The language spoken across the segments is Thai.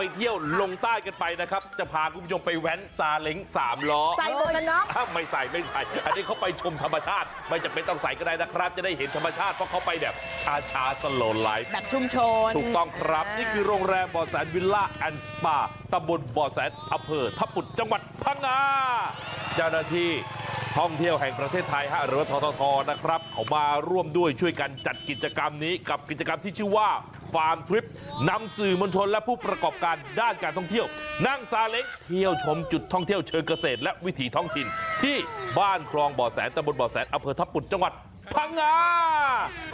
ไปเที่ยวลงใต้กันไปนะครับจะพาคุณผู้ชมไปแว้นซาเล้งสามล้อใส่หมวกกันน็อกอ้าวไม่ใส่ไม่ใส่อันนี้เขาไปชมธรรมชาติ ไม่จำเป็นต้องใส่ก็ได้นะครับ จะได้เห็นธรรมชาติเพราะเขาไปแบบชาชาสโลไลฟ์แบบชุมชน ถูกต้องครับ นี่คือโรงแรมบ่อแสนวิลล่าแอนด์สปาตำบลบ่อแสนอำเภอทับปุดจังหวัดพังงาเจ้าหน้าที่ท่องเที่ยวแห่งประเทศไทยฮะหรือว่าทททนะครับเขามาร่วมด้วยช่วยกันจัดกิจกรรมนี้กับกิจกรรมที่ชื่อว่า ฟาร์มทริปนำสื่อมวลชนและผู้ประกอบการด้านการท่องเที่ยวนั่งซาเล้งเที่ยวชมจุดท่องเที่ยวเชิงเกษตรและวิถีท้องถิ่นที่บ้านคลองบ่อแสนตำบลบ่อแสนอำเภอทับปุดจังหวัดพังงา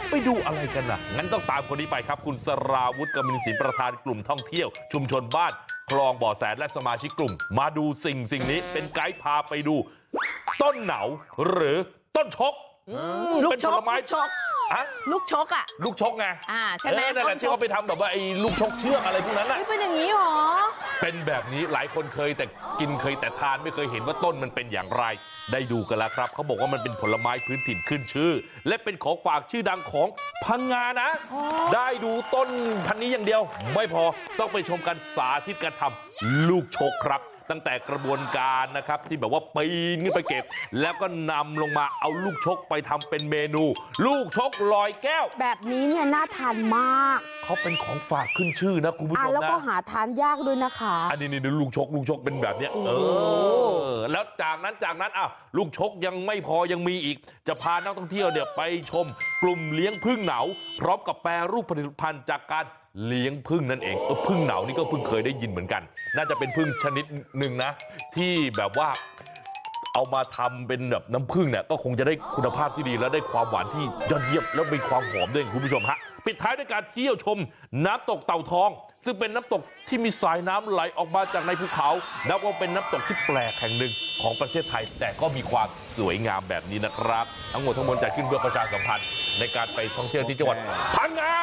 ไปดูอะไรกันนะงั้นต้องตามคนนี้ไปครับ คุณสราวุฒิกมินศิลป์ประธานกลุ่มท่องเที่ยว ชุมชนบ้านคลองบ่อแสนและสมาชิกกลุ่ม มาดูสิ่งสิ่งนี้เป็นไกด์พาไปดู ต้นเหนาหรือต้นชกลูกเป็นชผกลไม้ ลูกชกอะลูกชกอะลูกชกไงอ่าใช่ไหมเออนั่นแหละต้นชกที่เขาไปทำแบบว่าไอ้ลูกชกเชือกอะไรพวกนั้นแหละเฮ้ยเป็นอย่างนี้หรอเป็นแบบนี้หลายคนเคยแต่กินเคยแต่ทานไม่เคยเห็นว่าต้นมันเป็นอย่างไรได้ดูกันแล้วครับเขาบอกว่ามันเป็นผลไม้พื้นถิ่นขึ้นชื่อ และเป็นของฝากชื่อดังของพังงานะ ได้ดูต้นพันธุ์นี้อย่างเดียว ไม่พอต้องไปชมกันสาธิตการทำลูกชกครับ ตั้งแต่กระบวนการนะครับที่แบบว่าปีนขึ้นไปเก็บแล้วก็นำลงมาเอาลูกชกไปทำเป็นเมนูลูกชกลอยแก้ว แบบนี้เนี่ยน่าทานมากเขาเป็นของฝากขึ้นชื่อนะคุณผู้ชอะมแล้วก็นะหาทานยากด้วยนะคะ อันนี้นี่ลูกชกลูกชกเป็นแบบเนี้ยเออแล้วจากนั้นจากนั้นอ้าวลูกชกยังไม่พอยังมีอีกจะพานักท่องเที่ยวเนี่ยไปชมกลุ่มเลี้ยงพึ่งเหนาพร้อมกับแปรรูปผลิตภัณฑ์จากการเลี้ยงพึ่งนั่นเองเออพึ่งเหนานี่ก็เพิ่งเคยได้ยินเหมือนกันน่าจะเป็นพึ่งชนิดหนึ่งนะที่แบบว่าเอามาทำเป็นแบบน้ำพึ่งเนี่ยก็คงจะได้คุณภาพที่ดีและได้ความหวานที่ยอดเยี่ยมแล้วมีความหอมด้วยคุณผู้ชมฮะ ปิดท้ายด้วยการเที่ยวชมน้ำตกเต่าทองซึ่งเป็นน้ำตกที่มีสายน้ำไหลออกมาจากในภูเขานับว่าเป็นน้ำตกที่แปลกแห่งหนึ่งของประเทศไทยแต่ก็มีความสวยงามแบบนี้นะครับ ทั้งหมดทั้งมวลจัดขึ้นเพื่อประชาสัมพันธ์ในการไปท่องเที่ยวที่จังหวัดพังงา